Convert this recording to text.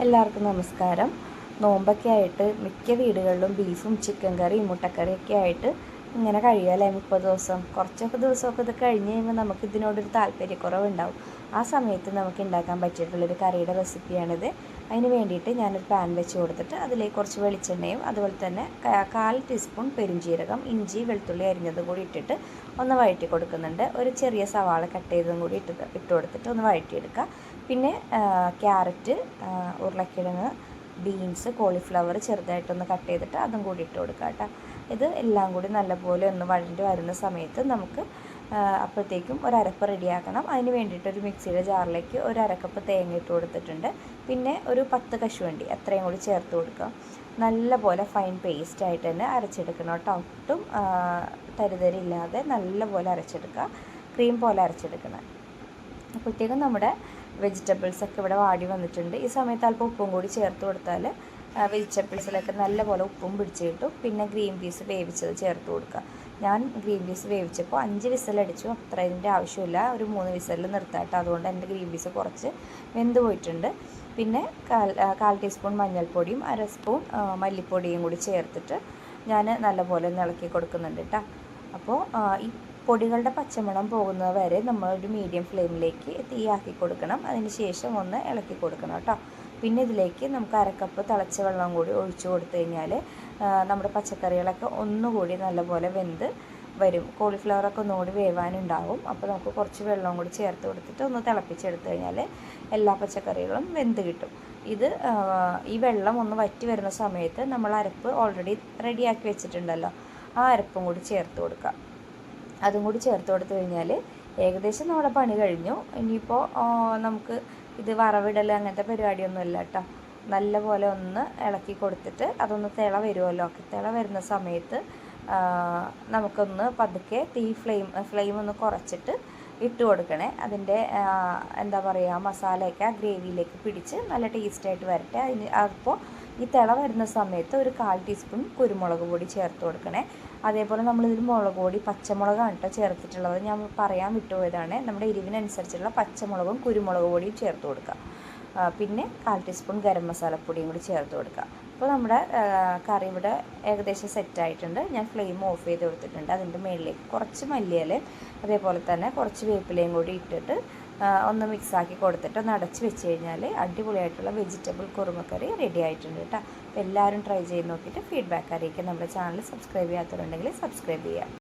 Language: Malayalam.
എല്ലാവർക്കും നമസ്കാരം. നോമ്പൊക്കെ ആയിട്ട് മിക്ക വീടുകളിലും ബീഫും ചിക്കൻ കറിയും മുട്ടക്കറിയൊക്കെ ആയിട്ട് ഇങ്ങനെ കഴിയാമല്ലേ മുപ്പത് ദിവസം? കുറച്ചൊക്കെ ദിവസമൊക്കെ ഇത് കഴിഞ്ഞ് കഴിയുമ്പോൾ നമുക്ക് ഇതിനോടൊരു താല്പര്യക്കുറവുണ്ടാവും. ആ സമയത്ത് നമുക്ക് ഉണ്ടാക്കാൻ പറ്റിയിട്ടുള്ളൊരു കറിയുടെ റെസിപ്പിയാണിത് അതിന് വേണ്ടിയിട്ട് ഞാനൊരു പാൻ വെച്ച് കൊടുത്തിട്ട് അതിലേക്ക് കുറച്ച് വെളിച്ചെണ്ണയും അതുപോലെ തന്നെ കാൽ ടീസ്പൂൺ പെരുംജീരകം ഇഞ്ചി വെളുത്തുള്ളി അരിഞ്ഞതും കൂടി ഇട്ടിട്ട് ഒന്ന് വഴറ്റി കൊടുക്കുന്നുണ്ട്. ഒരു ചെറിയ സവാള കട്ട് ചെയ്തതും കൂടി ഇട്ട് ഇട്ട് കൊടുത്തിട്ട് ഒന്ന് വഴറ്റിയെടുക്കുക പിന്നെ ക്യാരറ്റ് ഉരുളക്കിഴങ്ങ് ബീൻസ് കോളിഫ്ലവർ ചെറുതായിട്ടൊന്ന് കട്ട് ചെയ്തിട്ട് അതും കൂടി ഇട്ട് കൊടുക്കുക കേട്ടോ. ഇത് എല്ലാം കൂടി നല്ലപോലെ ഒന്ന് വഴണ്ടി വരുന്ന സമയത്ത് നമുക്ക് അപ്പോഴത്തേക്കും ഒരു അരപ്പ് റെഡിയാക്കണം. അതിന് വേണ്ടിയിട്ട് ഒരു മിക്സിയുടെ ജാറിലേക്ക് ഒരു അരക്കപ്പ് തേങ്ങ ഇട്ട് കൊടുത്തിട്ടുണ്ട്. പിന്നെ ഒരു പത്ത് കശുവണ്ടി അത്രയും കൂടി ചേർത്ത് കൊടുക്കുക. നല്ലപോലെ ഫൈൻ പേസ്റ്റ് ആയിട്ട് തന്നെ അരച്ചെടുക്കണം കേട്ടോ. ഒട്ടും തരിതരില്ലാതെ നല്ലപോലെ അരച്ചെടുക്കുക. ക്രീം പോലെ അരച്ചെടുക്കണം. അപ്പോഴത്തേക്കും നമ്മുടെ വെജിറ്റബിൾസൊക്കെ ഇവിടെ വാടി വന്നിട്ടുണ്ട്. ഈ സമയത്ത് അല്പം ഉപ്പും കൂടി ചേർത്ത് കൊടുത്താൽ വെജിറ്റബിൾസിലൊക്കെ നല്ലപോലെ ഉപ്പും പിടിച്ച് കിട്ടും. പിന്നെ ഗ്രീൻ പീസ് വേവിച്ചത് ചേർത്ത് കൊടുക്കുക. ഞാൻ ഗ്രീൻ പീസ് വേവിച്ചപ്പോൾ അഞ്ച് വിസലടിച്ചു. അത്ര ഇതിന്റെ ആവശ്യമില്ല. ഒരു മൂന്ന് വിസലിൽ നിർത്താട്ടോ. അതുകൊണ്ട് എന്റെ ഗ്രീൻ പീസ് കുറച്ച് വെന്ത് പോയിട്ടുണ്ട്. പിന്നെ കാൽ കാൽ ടീസ്പൂൺ മഞ്ഞൾപ്പൊടിയും അര സ്പൂൺ മല്ലിപ്പൊടിയും കൂടി ചേർത്തിട്ട് ഞാൻ നല്ലപോലെ ഒന്ന് ഇളക്കി കൊടുക്കുന്നുണ്ട് കേട്ടോ. അപ്പോൾ ഈ പൊടികളുടെ പച്ചമണം പോകുന്നത് വരെ നമ്മൾ ഒരു മീഡിയം ഫ്ലെയിമിലേക്ക് തീയാക്കി കൊടുക്കണം. അതിന് ശേഷം ഒന്ന് ഇളക്കി കൊടുക്കണം കേട്ടോ. പിന്നെ ഇതിലേക്ക് നമുക്ക് അരക്കപ്പ് തിളച്ച വെള്ളം കൂടി ഒഴിച്ചു കൊടുത്തു കഴിഞ്ഞാൽ നമ്മുടെ പച്ചക്കറികളൊക്കെ ഒന്നുകൂടി നല്ലപോലെ വെന്ത് വരും. കോളിഫ്ലവറൊക്കെ ഒന്നുകൂടി വേവാനുണ്ടാവും. അപ്പോൾ നമുക്ക് കുറച്ച് വെള്ളം കൂടി ചേർത്ത് കൊടുത്തിട്ട് ഒന്ന് തിളപ്പിച്ചെടുത്തു കഴിഞ്ഞാൽ എല്ലാ പച്ചക്കറികളും വെന്ത് കിട്ടും. ഇത് ഈ വെള്ളം ഒന്ന് വറ്റി വരുന്ന സമയത്ത് നമ്മൾ അരപ്പ് ഓൾറെഡി റെഡിയാക്കി വെച്ചിട്ടുണ്ടല്ലോ. ആ അരപ്പും കൂടി ചേർത്ത് കൊടുക്കുക. അതും കൂടി ചേർത്ത് കൊടുത്തു കഴിഞ്ഞാൽ ഏകദേശം നമ്മുടെ പണി കഴിഞ്ഞു. ഇനിയിപ്പോൾ നമുക്ക് ഇത് വറവിടൽ അങ്ങനത്തെ പരിപാടിയൊന്നുമില്ല കേട്ടോ. നല്ലപോലെ ഒന്ന് ഇളക്കി കൊടുത്തിട്ട് അതൊന്ന് തിള വരുമല്ലോ. തിള വരുന്ന സമയത്ത് നമുക്കൊന്ന് പതുക്കെ തീ ഫ്ലെയിം ഫ്ലെയിം ഒന്ന് കുറച്ചിട്ട് ഇട്ട് കൊടുക്കണേ. അതിന്റെ എന്താ പറയുക മസാലയൊക്കെ ആ ഗ്രേവിയിലേക്ക് പിടിച്ച് നല്ല ടേസ്റ്റായിട്ട് വരട്ടെ. അതിന് അപ്പോൾ ഈ തിള വരുന്ന സമയത്ത് ഒരു കാൽ ടീസ്പൂൺ കുരുമുളക് പൊടി ചേർത്ത് കൊടുക്കണേ. അതേപോലെ നമ്മളിതിൽ മുളക് പൊടി പച്ചമുളകാണ് കേട്ടോ ചേർത്തിട്ടുള്ളത്. ഞാൻ പറയാൻ വിട്ടുപോയതാണ്. നമ്മുടെ എരിവിനനുസരിച്ചുള്ള പച്ചമുളകും കുരുമുളക് പൊടിയും ചേർത്ത് കൊടുക്കുക. പിന്നെ കാൽ ടീസ്പൂൺ ഗരം മസാലപ്പൊടിയും കൂടി ചേർത്ത് കൊടുക്കുക അപ്പോൾ നമ്മുടെ കറി ഇവിടെ ഏകദേശം സെറ്റായിട്ടുണ്ട് ഞാൻ ഫ്ലെയിം ഓഫ് ചെയ്ത് കൊടുത്തിട്ടുണ്ട്. അതിന്റെ മുകളിലേക്ക് കുറച്ച് മല്ലിയില അതേപോലെ തന്നെ കുറച്ച് വേപ്പിലയും കൂടി ഇട്ടിട്ട് ഒന്ന് മിക്സാക്കി കൊടുത്തിട്ട് ഒന്ന് അടച്ച് വെച്ച് കഴിഞ്ഞാൽ അടിപൊളിയായിട്ടുള്ള വെജിറ്റബിൾ കുറുമക്കറി റെഡി ആയിട്ടുണ്ട് കേട്ടോ. അപ്പോൾ എല്ലാവരും ട്രൈ ചെയ്ത് നോക്കിയിട്ട് ഫീഡ്ബാക്ക് അറിയിക്കുക. നമ്മുടെ ചാനൽ സബ്സ്ക്രൈബ് ചെയ്യാത്തവരുണ്ടെങ്കിൽ സബ്സ്ക്രൈബ് ചെയ്യുക.